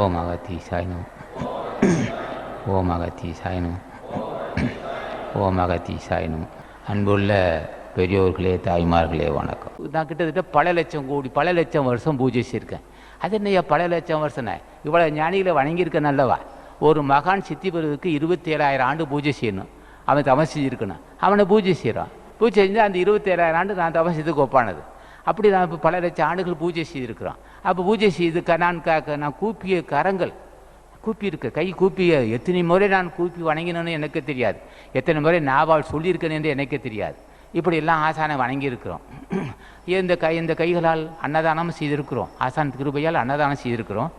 ஓம் அகத்தி நம ஓம் அகத்தி நம ஓம் அகத்தி நம அன்புள்ள பெரியோர்களே தாய்மார்களே வணக்கம். நான் கிட்டத்தட்ட பல லட்சம் கோடி பல லட்சம் வருஷம் பூஜை செய்யிருக்கேன் அது என்னையா பல லட்சம் வருஷம்னா இவ்வளோ ஞானிகளை வணங்கியிருக்கேன் நல்லவா ஒரு மகான் சித்தி பெறுவதற்கு இருபத்தி ஏழாயிரம் ஆண்டு பூஜை செய்யணும். அவன் தவம் அவனை பூஜை செய்கிறான் பூஜை செஞ்சால் அந்த இருபத்தேழாயிரம் ஆண்டு நான் தவம் செய்துக்கு ஒப்பானது அப்படி நான் இப்போ பல லட்சம் ஆண்டுகள் பூஜை செய்திருக்கிறோம் அப்போ பூஜை செய்து க நான் காக்க நான் கூப்பிய கரங்கள் கூப்பியிருக்க கை கூப்பிய எத்தனை முறை நான் கூப்பி வணங்கினேன்னு எனக்கு தெரியாது. எத்தனை முறை நாவால் சொல்லியிருக்கேன் என்று எனக்கு தெரியாது. இப்படி எல்லாம் ஆசானை வணங்கியிருக்கிறோம். இந்த கை இந்த கைகளால் அன்னதானம் செய்திருக்கிறோம். ஆசான் கிருபையால் அன்னதானம் செய்திருக்கிறோம்.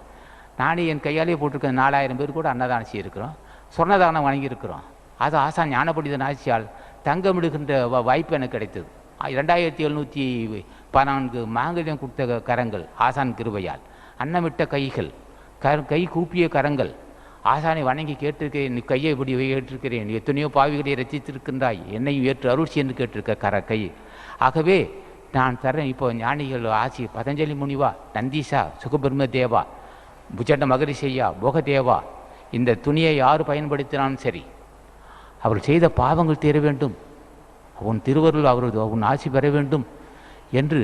நானே என் கையாலே போட்டிருக்க நாலாயிரம் பேர் கூட அன்னதானம் செய்திருக்கிறோம். சொன்னதானம் வணங்கியிருக்கிறோம். அது ஆசான் ஞானபண்டிதன் ஆட்சியால் தங்கமிடுகின்ற வ- வாய்ப்பு எனக்கு கிடைத்தது. ரெண்டாயிரத்தி எழுநூற்றி பதினான்கு மாங்கல்யம் கொடுத்த கரங்கள் ஆசான் கிருபையால். அன்னமிட்ட கைகள் கர கை கூப்பிய கரங்கள். ஆசானை வணங்கி கேட்டிருக்கிறேன் நீ கையை இப்படி ஏற்றிருக்கிறேன் எத்தனையோ பாவிகளை ரசித்திருக்கின்றாய் என்னையும் ஏற்று அருட்சி என்று கேட்டிருக்க கர கை. ஆகவே நான் தரேன் இப்போ ஞானிகள் ஆசி பதஞ்சலி முனிவா நந்தீசா சுகபிரம தேவா புஜண்ட மகரிஷையா போகதேவா இந்த துணியை யார் பயன்படுத்தினாலும் சரி அவர் செய்த பாவங்கள் தீர வேண்டும். உன் திருவருள் அவரது உன் ஆசி பெற வேண்டும். என்று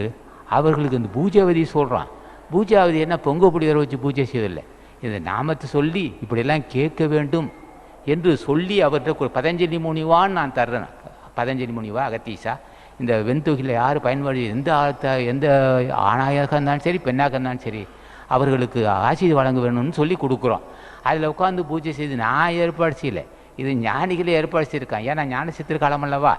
அவர்களுக்கு இந்த பூஜாவதி சொல்கிறான் பூஜாவதி என்ன பொங்க புடிவரை வச்சு பூஜை செய்யவில்லை இந்த நாமத்தை சொல்லி இப்படியெல்லாம் கேட்க வேண்டும் என்று சொல்லி அவர்கிட்ட பதஞ்சலி முனிவான்னு நான் தர்றேன். பதஞ்சலி முனிவா அகத்தீசா. இந்த வெண்தொகையில் யார் பயன்பாடு எந்த ஆழ்த்த எந்த ஆணாயாக இருந்தாலும் சரி பெண்ணாக இருந்தாலும் சரி அவர்களுக்கு ஆசி வழங்க வேணும்னு சொல்லி கொடுக்குறோம். அதில் உட்காந்து பூஜை செய்து நான் ஏற்பாடு செய்யலை. இது ஞானிகளே ஏற்பாடு செய்திருக்கான் ஏன்னா ஞான சித்திரகாலம் அல்லவா?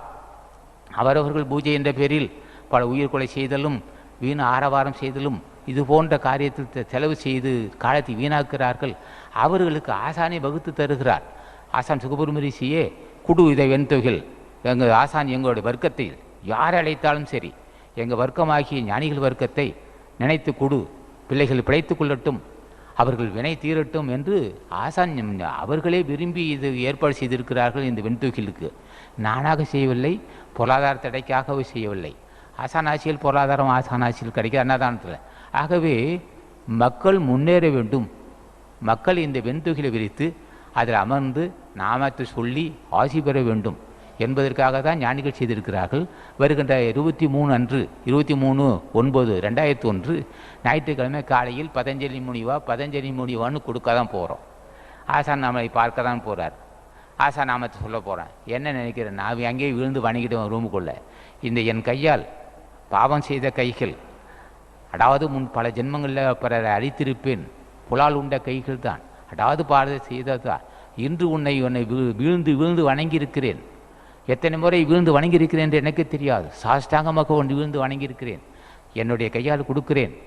அவரவர்கள் பூஜை என்ற பேரில் பல உயிர்கொலை செய்தலும் வீண் ஆரவாரம் செய்தலும் இது போன்ற காரியத்தில் செலவு செய்து காலத்தை வீணாக்குகிறார்கள். அவர்களுக்கு ஆசானை வகுத்து தருகிறார். ஆசான் சுகபுரமரிசியே குடு இதை வெண்தொகில் எங்கள் ஆசான் எங்களுடைய வர்க்கத்தை யார் அழைத்தாலும் சரி எங்கள் வர்க்கமாகிய ஞானிகள் வர்க்கத்தை நினைத்து கொடு. பிள்ளைகள் பிழைத்து கொள்ளட்டும் அவர்கள் வினை தீரட்டும் என்று ஆசான் அவர்களே விரும்பி இது ஏற்பாடு செய்திருக்கிறார்கள் இந்த வெண்தொகிலுக்கு நானாக செய்யவில்லை பொருளாதார தடைக்காகவே செய்யவில்லை. ஆசானாட்சியில் பொருளாதாரம் ஆசான் ஆட்சியில் அன்னதானத்தில். ஆகவே மக்கள் முன்னேற வேண்டும். மக்கள் இந்த வெண்தொகையில் விரித்து அதில் அமர்ந்து நாமத்தை சொல்லி ஆசி பெற வேண்டும் என்பதற்காக தான் ஞானிகள் செய்திருக்கிறார்கள். வருகின்ற இருபத்தி மூணு அன்று இருபத்தி மூணு ஒன்பது ரெண்டாயிரத்தி ஒன்று ஞாயிற்றுக்கிழமை காலையில் பதஞ்சலி முனிவா பதஞ்சலி முனிவான்னு கொடுக்க தான் போகிறோம் ஆசான் நம்மளை பார்க்க தான் போகிறார் ஆசா நாமத்தை சொல்ல போகிறேன் என்ன நினைக்கிறேன் நான் அங்கேயே விழுந்து வணங்கிடுவேன் ரூமுக்குள்ளே இந்த என் கையால் பாவம் செய்த கைகள். அதாவது முன் பல ஜென்மங்களில் பிறரை அழித்திருப்பேன். புலால் உண்ட கைகள் தான் அதாவது பாரத செய்ததுதான். இன்று உன்னை உன்னை வீழ்- வீழ்ந்து வீழ்ந்து வணங்கியிருக்கிறேன். எத்தனை முறை வீழ்ந்து வணங்கியிருக்கிறேன் என்று எனக்கு தெரியாது. சாஷ்டாங்கமாக ஒன்று வீழ்ந்து வணங்கியிருக்கிறேன். என்னுடைய கையால் கொடுக்கிறேன்.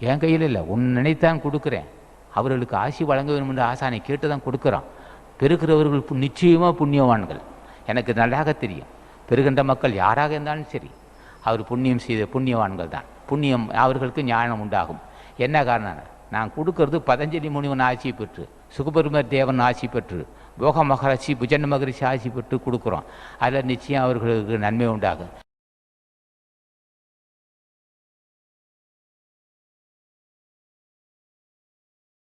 என் கையில் இல்லை உன் நினைத்தான் கொடுக்குறேன். அவர்களுக்கு ஆசி வழங்க வேண்டும் என்று ஆசானை கேட்டு தான் கொடுக்குறான். பெருக்கிறவர்கள் பு- புண்ணியவான்கள். எனக்கு நல்லாக தெரியும். பெருகின்ற மக்கள் யாராக இருந்தாலும் சரி அவர் புண்ணியம் செய்த புண்ணியவான்கள் தான். புண்ணியம் அவர்களுக்கு ஞானம் உண்டாகும். என்ன காரணம்? நான் கொடுக்கறது பதஞ்சலி முனிவன் ஆட்சி பெற்று சுகபெருமர் தேவன் ஆட்சி பெற்று போக மகரிஷி புஜன் மகரிஷி ஆட்சி பெற்று கொடுக்குறோம். அதில் நிச்சயம் அவர்களுக்கு நன்மை உண்டாகும்.